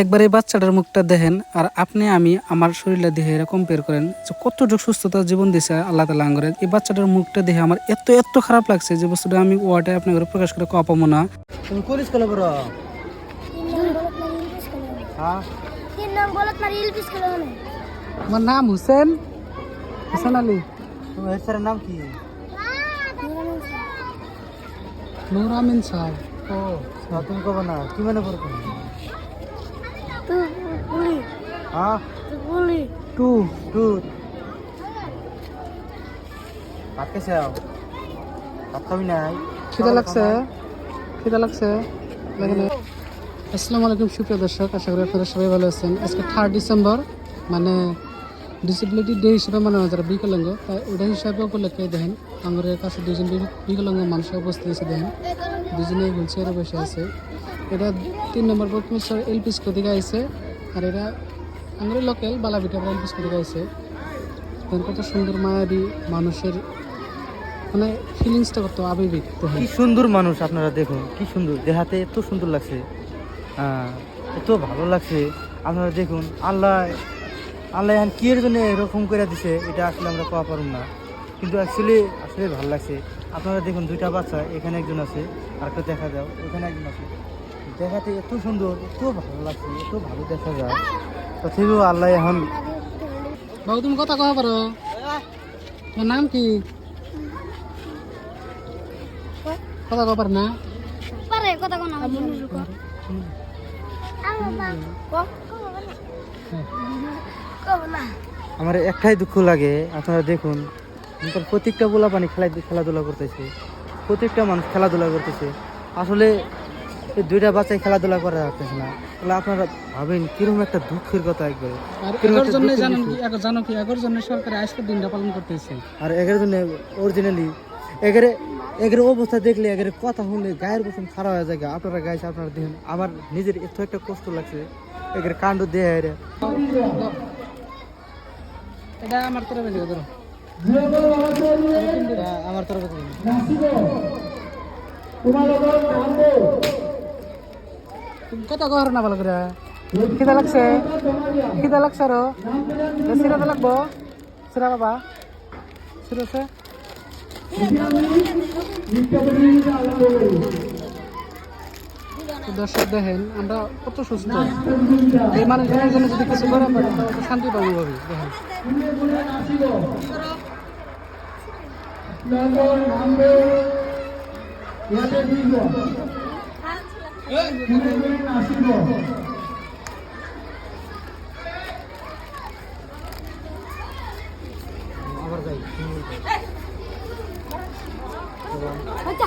একবার এই বাচ্চাটার মুখটা দেখেন আর আপনি, আমি, আমার শরীরটা দেখে এরা কম্পেয়ার করেন যে কতটুকু সুস্থতা জীবন দিছে আল্লাহ তালা আঙ্গরে। এই বাচ্চাটার মুখটা দেখে আমার এত এত খারাপ লাগছে যে বস্তুটা আমি ওয়ার্ডে আপনার প্রকাশ করে কপাবো না। পড়ো? হ্যাঁ? আমার নাম হুসেন? হুসেন আলী? তোমার নাম কি? নুর আমিন সাহেব ও তুমি কবে না? কি মনে করো হ্যাঁ তু বলি টু টু ভাত ভাত খাবি নাই খিদা লাগছে খিদা লাগছে লাগে আসসালামু আলাইকুম সুপ্রিয় দর্শক। আশা করি আপনারা সবাই ভালো আছেন। আজকে থার্ড ডিসেম্বর মানে ডিসেবিলিটি ডে হিসেবে মানে যারা বিকলাঙ্গ তাই ওটা হিসাবে উপলক্ষে দেখেন আমাদের কাছে দুজন বি- বিকলাঙ্গ মানুষ উপস্থিত আছে দেখেন। দুজনে হুইল চেয়ারে বসে আছে। এটা তিন নম্বর বটমিস্টার এলপি স্কুল থেকে আইছে আর এটা আমাদের লোকাল বালাবিটা থেকে আইছে দেখেন কত সুন্দর মায়াবী মানুষের মানে ফিলিংসটা কত আবেগিক কি সুন্দর মানুষ আপনারা দেখুন, কি সুন্দর। দেহাতে এত সুন্দর লাগছে। হ্যাঁ এত ভালো লাগছে। আপনারা দেখুন, আল্লাহ আল্লাহ এখন কি এর জন্য এরকম করে দিছে, এটা আসলে আমরা কোয়া পারুম না। কিন্তু অ্যাকচুয়ালি আসলে ভালো লাগছে। আপনারা দেখুন, দুইটা বাচ্চা, এখানে একজন আছে আর একটা দেখা যাও ওখানে একজন আছে। দেখাতে এত সুন্দর, এত ভালো লাগছে, এত ভালো দেখা যায়। তথাপিও আল্লাহ এখন বাবু তুমি কথা কওয়া পারো? তোমার নাম কি? কথা কওয়া পারো না? পারে কথা কোন আমি কব না। আমার একটাই দুঃখ লাগে আপনারা দেখুন প্রত্যেকটা গোলা পানি খেলা খেলাধুলা করতেছে। প্রত্যেকটা মানুষ খেলাধুলা করতেছে। আসলে এই দুইটা বাচ্চাই খেলাধুলা করা যাচ্ছে না। তাহলে আপনারা ভাবেন কীরকম একটা দুঃখের কথা একবারে। আর জন্য জানেন কি। জানো কি এগারো জন্য সরকার আজকের দিনটা পালন করতেছে? আর এগারো জন্য অরিজিনালি এগারে এগারো অবস্থা দেখলে এগারে কথা শুনলে গায়ের বসন খারাপ হয়ে যায় আপনারা গাইছে আপনারা দেখেন আমার নিজের এত একটা কষ্ট লাগছে এগারে কাণ্ড দেয় এরা। এটা আমার তরফে ধরো। আমার তরফ থেকে তুমি কথা কওয়ার না ভালো করে খিদা লাগছে খিদা লাগছে আরও সিরাতে লাগবো সিরা বাবা সিরা আছে তো দর্শক দেখেন আমরা কত সুস্থ এই মানুষজনের জন্য যদি কিছু করা তো শান্তি পাবো ভাবি দেখেন 그네들 마시고 가자. 됐다.